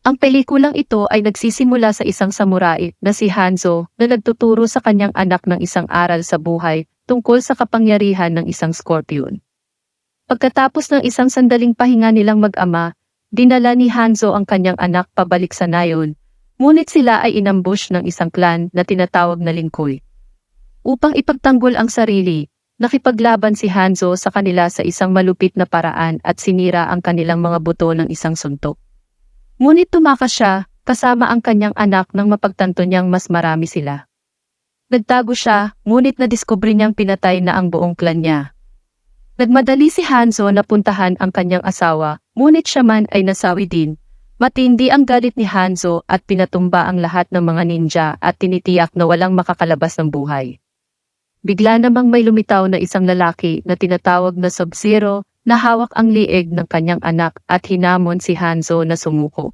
Ang pelikulang ito ay nagsisimula sa isang samurai na si Hanzo na nagtuturo sa kanyang anak ng isang aral sa buhay tungkol sa kapangyarihan ng isang scorpion. Pagkatapos ng isang sandaling pahinga nilang mag-ama, dinala ni Hanzo ang kanyang anak pabalik sa Nayon, ngunit sila ay inambush ng isang clan na tinatawag na Lingkoy. Upang ipagtanggol ang sarili, nakipaglaban si Hanzo sa kanila sa isang malupit na paraan at sinira ang kanilang mga buto ng isang suntok. Ngunit tumakas siya, kasama ang kanyang anak nang mapagtanto niyang mas marami sila. Nagtago siya, ngunit nadiskubre niyang pinatay na ang buong klan niya. Nagmadali si Hanzo na puntahan ang kanyang asawa, ngunit siya man ay nasawi din. Matindi ang galit ni Hanzo at pinatumba ang lahat ng mga ninja at tinitiyak na walang makakalabas ng buhay. Bigla namang may lumitaw na isang lalaki na tinatawag na Sub-Zero na hawak ang liig ng kanyang anak at hinamon si Hanzo na sumuko.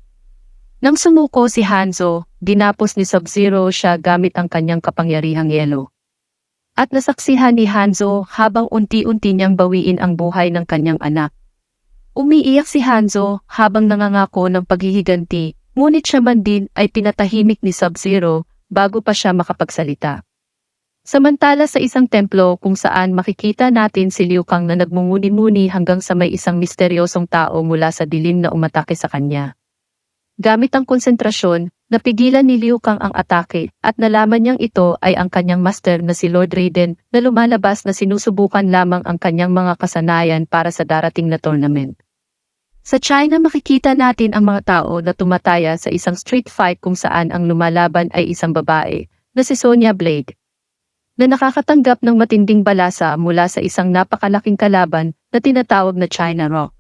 Nang sumuko si Hanzo, dinapos ni Sub-Zero siya gamit ang kanyang kapangyarihang yelo. At nasaksihan ni Hanzo habang unti-unti niyang bawiin ang buhay ng kanyang anak. Umiiyak si Hanzo habang nangangako ng paghihiganti, ngunit siya man din ay pinatahimik ni Sub-Zero bago pa siya makapagsalita. Samantala sa isang templo kung saan makikita natin si Liu Kang na nagmumuni-muni hanggang sa may isang misteryosong tao mula sa dilim na umatake sa kanya. Gamit ang konsentrasyon, napigilan ni Liu Kang ang atake at nalaman niyang ito ay ang kanyang master na si Lord Raiden na lumalabas na sinusubukan lamang ang kanyang mga kasanayan para sa darating na tournament. Sa China makikita natin ang mga tao na tumataya sa isang street fight kung saan ang lumalaban ay isang babae na si Sonya Blade na nakakatanggap ng matinding balasa mula sa isang napakalaking kalaban na tinatawag na China Rock.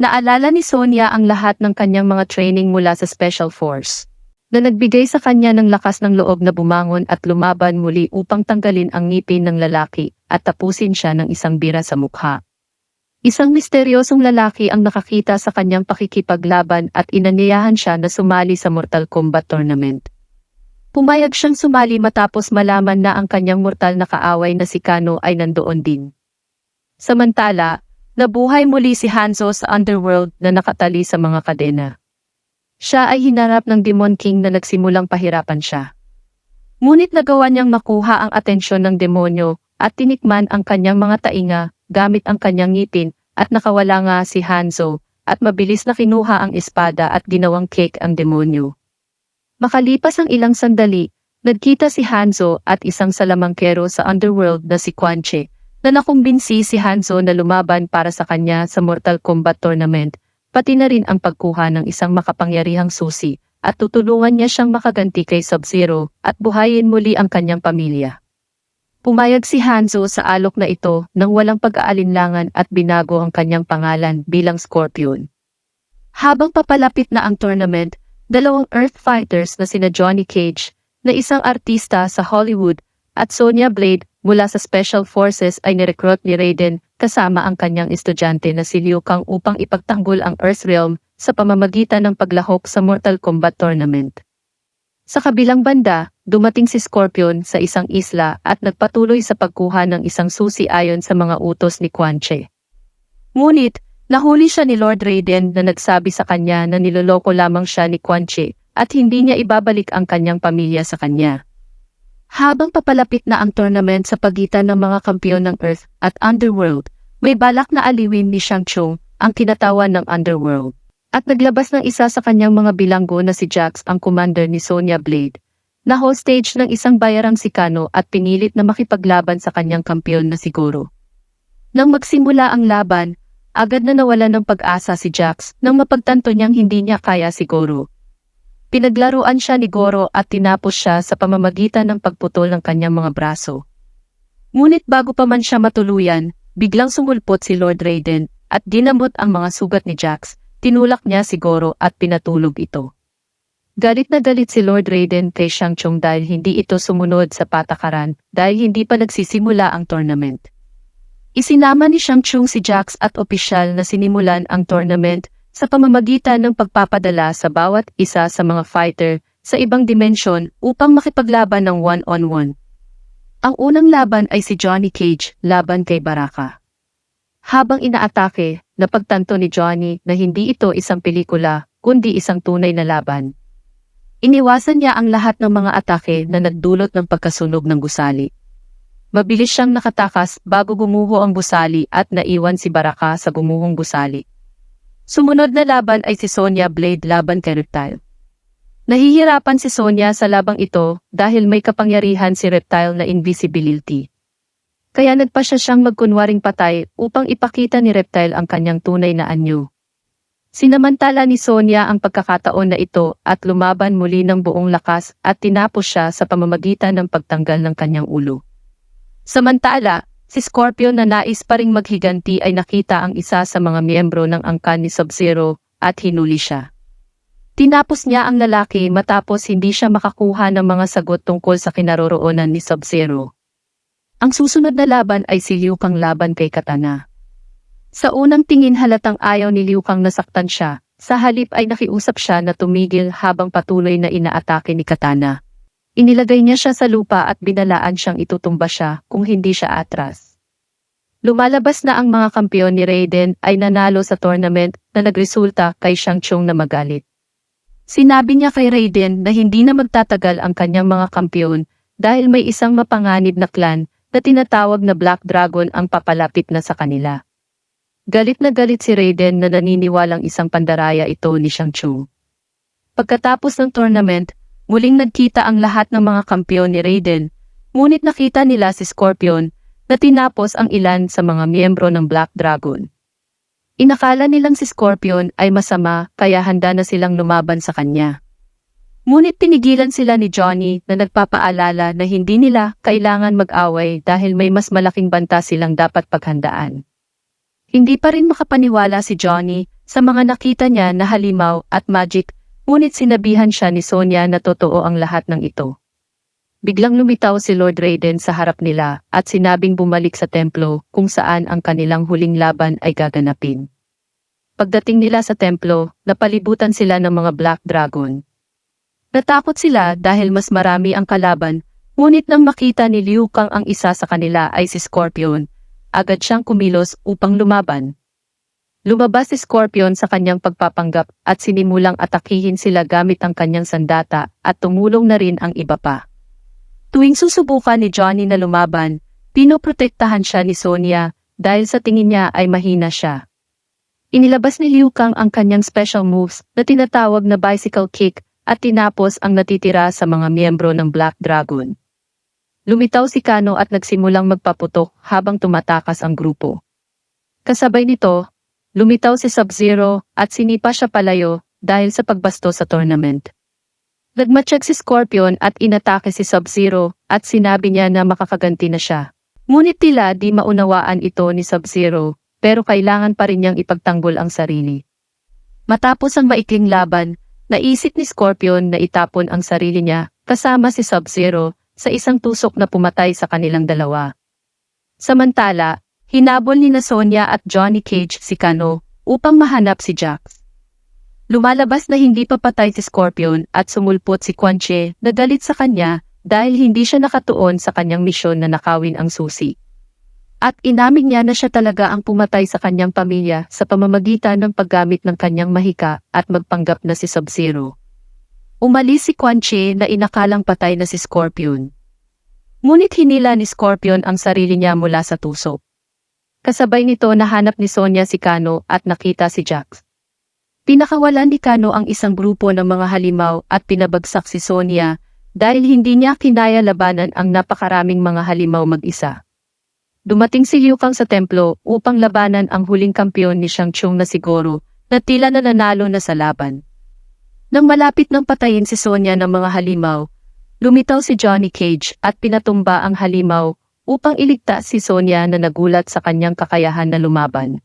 Naalala ni Sonia ang lahat ng kanyang mga training mula sa Special Force, na nagbigay sa kanya ng lakas ng loob na bumangon at lumaban muli upang tanggalin ang ngipin ng lalaki at tapusin siya ng isang bira sa mukha. Isang misteryosong lalaki ang nakakita sa kanyang pakikipaglaban at inanyayahan siya na sumali sa Mortal Kombat Tournament. Pumayag siyang sumali matapos malaman na ang kanyang mortal na kaaway na si Kano ay nandoon din. Samantala, nabuhay muli si Hanzo sa underworld na nakatali sa mga kadena. Siya ay hinarap ng Demon King na nagsimulang pahirapan siya. Ngunit nagawa niyang makuha ang atensyon ng demonyo at tinikman ang kanyang mga tainga gamit ang kanyang ngipin at nakawala nga si Hanzo at mabilis na kinuha ang espada at ginawang cake ang demonyo. Makalipas ang ilang sandali, nagkita si Hanzo at isang salamangkero sa underworld na si Quanche, na nakumbinsi si Hanzo na lumaban para sa kanya sa Mortal Kombat Tournament, pati na rin ang pagkuha ng isang makapangyarihang susi, at tutulungan niya siyang makaganti kay Sub-Zero at buhayin muli ang kanyang pamilya. Pumayag si Hanzo sa alok na ito nang walang pag-aalinlangan at binago ang kanyang pangalan bilang Scorpion. Habang papalapit na ang tournament, dalawang Earth Fighters na sina Johnny Cage, na isang artista sa Hollywood, at Sonya Blade mula sa Special Forces ay nirecruit ni Raiden kasama ang kanyang estudyante na si Liu Kang upang ipagtanggol ang Earth Realm sa pamamagitan ng paglahok sa Mortal Kombat Tournament. Sa kabilang banda, dumating si Scorpion sa isang isla at nagpatuloy sa pagkuha ng isang susi ayon sa mga utos ni Quan Chi. Ngunit, Nahuli siya ni Lord Raiden na nagsabi sa kanya na niloloko lamang siya ni Quan Chi at hindi niya ibabalik ang kanyang pamilya sa kanya. Habang papalapit na ang tournament sa pagitan ng mga kampiyon ng Earth at Underworld, may balak na aliwin ni Shang Tsung ang kinatawan ng Underworld. At naglabas ng isa sa kanyang mga bilanggo na si Jax ang commander ni Sonya Blade, na hostage ng isang bayarang si Kano at pinilit na makipaglaban sa kanyang kampiyon na si Goro. Nang magsimula ang laban, Agad na nawala ng pag-asa si Jax nang mapagtanto niyang hindi niya kaya si Goro. Pinaglaruan siya ni Goro at tinapos siya sa pamamagitan ng pagputol ng kanyang mga braso. Ngunit bago pa man siya matuluyan, biglang sumulpot si Lord Raiden at dinamot ang mga sugat ni Jax, tinulak niya si Goro at pinatulog ito. Galit na galit si Lord Raiden kay Shang Tsung dahil hindi ito sumunod sa patakaran dahil hindi pa nagsisimula ang tournament. Isinama ni Shang Chung si Jax at opisyal na sinimulan ang tournament sa pamamagitan ng pagpapadala sa bawat isa sa mga fighter sa ibang dimensyon upang makipaglaban ng one-on-one. Ang unang laban ay si Johnny Cage laban kay Baraka. Habang inaatake, napagtanto ni Johnny na hindi ito isang pelikula, kundi isang tunay na laban. Iniwasan niya ang lahat ng mga atake na nagdulot ng pagkasunog ng gusali. Mabilis siyang nakatakas bago gumuho ang gusali at naiwan si Baraka sa gumuhong gusali. Sumunod na laban ay si Sonia Blade laban kay Reptile. Nahihirapan si Sonia sa labang ito dahil may kapangyarihan si Reptile na invisibility. Kaya nagpa siya siyang magkunwaring patay upang ipakita ni Reptile ang kanyang tunay na anyo. Sinamantala ni Sonia ang pagkakataon na ito at lumaban muli ng buong lakas at tinapos siya sa pamamagitan ng pagtanggal ng kanyang ulo. Samantala, si Scorpio na nais pa ring maghiganti ay nakita ang isa sa mga miyembro ng angkan ni Sub-Zero at hinuli siya. Tinapos niya ang lalaki matapos hindi siya makakuha ng mga sagot tungkol sa kinaroroonan ni Sub-Zero. Ang susunod na laban ay si Liu Kang laban kay Katana. Sa unang tingin halatang ayaw ni Liu Kang nasaktan siya, sa halip ay nakiusap siya na tumigil habang patuloy na inaatake ni Katana. Inilagay niya siya sa lupa at binalaan siyang itutumba siya kung hindi siya atras. Lumalabas na ang mga kampiyon ni Raiden ay nanalo sa tournament na nagresulta kay Shang Tsung na magalit. Sinabi niya kay Raiden na hindi na magtatagal ang kanyang mga kampiyon dahil may isang mapanganib na clan na tinatawag na Black Dragon ang papalapit na sa kanila. Galit na galit si Raiden na naniniwalang isang pandaraya ito ni Shang Tsung. Pagkatapos ng tournament, muling nagkita ang lahat ng mga kampiyon ni Raiden, ngunit nakita nila si Scorpion na tinapos ang ilan sa mga miyembro ng Black Dragon. Inakala nilang si Scorpion ay masama kaya handa na silang lumaban sa kanya. Ngunit pinigilan sila ni Johnny na nagpapaalala na hindi nila kailangan mag-away dahil may mas malaking banta silang dapat paghandaan. Hindi pa rin makapaniwala si Johnny sa mga nakita niya na halimaw at magic, ngunit sinabihan siya ni Sonia na totoo ang lahat ng ito. Biglang lumitaw si Lord Raiden sa harap nila at sinabing bumalik sa templo kung saan ang kanilang huling laban ay gaganapin. Pagdating nila sa templo, napalibutan sila ng mga Black Dragon. Natakot sila dahil mas marami ang kalaban, ngunit nang makita ni Liu Kang ang isa sa kanila ay si Scorpion, agad siyang kumilos upang lumaban. Lumabas si Scorpion sa kanyang pagpapanggap at sinimulang atakihin sila gamit ang kanyang sandata at tumulong na rin ang iba pa. Tuwing susubukan ni Johnny na lumaban, pinoprotektahan siya ni Sonia dahil sa tingin niya ay mahina siya. Inilabas ni Liu Kang ang kanyang special moves na tinatawag na bicycle kick at tinapos ang natitira sa mga miyembro ng Black Dragon. Lumitaw si Kano at nagsimulang magpaputok habang tumatakas ang grupo. Kasabay nito, lumitaw si Sub-Zero at sinipa siya palayo dahil sa pagbasto sa tournament. Nagmatsyag si Scorpion at inatake si Sub-Zero at sinabi niya na makakaganti na siya. Ngunit tila di maunawaan ito ni Sub-Zero pero kailangan pa rin niyang ipagtanggol ang sarili. Matapos ang maikling laban, naisip ni Scorpion na itapon ang sarili niya kasama si Sub-Zero sa isang tusok na pumatay sa kanilang dalawa. Samantala, hinabol ni na Sonia at Johnny Cage si Kano upang mahanap si Jax. Lumalabas na hindi pa patay si Scorpion at sumulpot si Quan Che na galit sa kanya dahil hindi siya nakatuon sa kanyang misyon na nakawin ang susi. At inamin niya na siya talaga ang pumatay sa kanyang pamilya sa pamamagitan ng paggamit ng kanyang mahika at magpanggap na si Sub-Zero. Umalis si Quan Chi na inakalang patay na si Scorpion. Ngunit hinila ni Scorpion ang sarili niya mula sa tusok. Kasabay nito nahanap ni Sonia si Kano at nakita si Jax. Pinakawalan ni Kano ang isang grupo ng mga halimaw at pinabagsak si Sonia dahil hindi niya kinaya labanan ang napakaraming mga halimaw mag-isa. Dumating si Liu Kang sa templo upang labanan ang huling kampiyon ni Shang Tsung na siguro na tila na nanalo na sa laban. Nang malapit ng patayin si Sonia ng mga halimaw, lumitaw si Johnny Cage at pinatumba ang halimaw upang iligtas si Sonia na nagulat sa kanyang kakayahan na lumaban.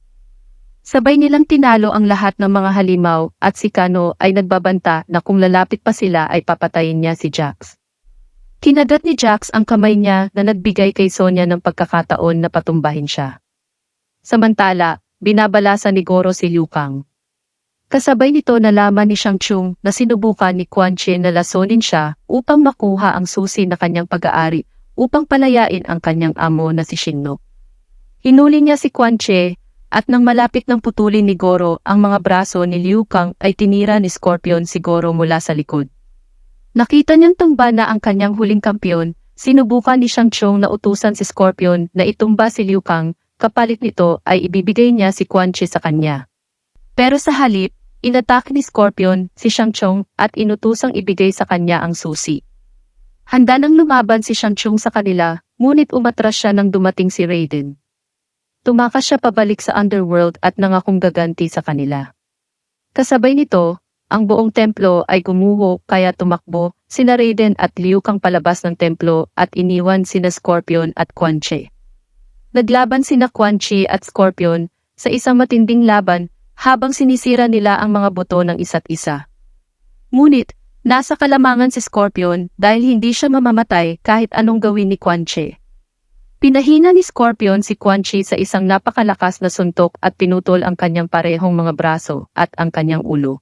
Sabay nilang tinalo ang lahat ng mga halimaw at si Kano ay nagbabanta na kung lalapit pa sila ay papatayin niya si Jax. Kinagat ni Jax ang kamay niya na nagbigay kay Sonia ng pagkakataon na patumbahin siya. Samantala, binabalasa ni Goro si Liu Kang. Kasabay nito nalaman ni Shang Tsung na sinubukan ni Quan Chi na lasonin siya upang makuha ang susi na kanyang pag-aari upang palayain ang kanyang amo na si Shinno. Hinuli niya si Quan Chi At nang malapit ng putulin ni Goro ang mga braso ni Liu Kang ay tinira ni Scorpion si Goro mula sa likod. Nakita niyang tumba na ang kanyang huling kampiyon, sinubukan ni Shang Tsung na utusan si Scorpion na itumba si Liu Kang, kapalit nito ay ibibigay niya si Quan Chi sa kanya. Pero sa halip, inatake ni Scorpion si Shang Tsung at inutusang ibigay sa kanya ang susi. Handa nang lumaban si Shang Tsung sa kanila, ngunit umatras siya nang dumating si Raiden. Tumakas siya pabalik sa underworld at nangakong gaganti sa kanila. Kasabay nito, ang buong templo ay gumuho kaya tumakbo sina Raiden at Liu Kang palabas ng templo at iniwan sina Scorpion at Quan Chi. Naglaban sina Quan Chi at Scorpion sa isang matinding laban habang sinisira nila ang mga buto ng isa't isa. Ngunit, nasa kalamangan si Scorpion dahil hindi siya mamamatay kahit anong gawin ni Quan Chi. Pinahina ni Scorpion si Quan Chi sa isang napakalakas na suntok at pinutol ang kanyang parehong mga braso at ang kanyang ulo.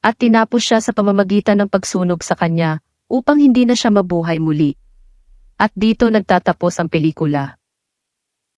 At tinapos siya sa pamamagitan ng pagsunog sa kanya upang hindi na siya mabuhay muli. At dito nagtatapos ang pelikula.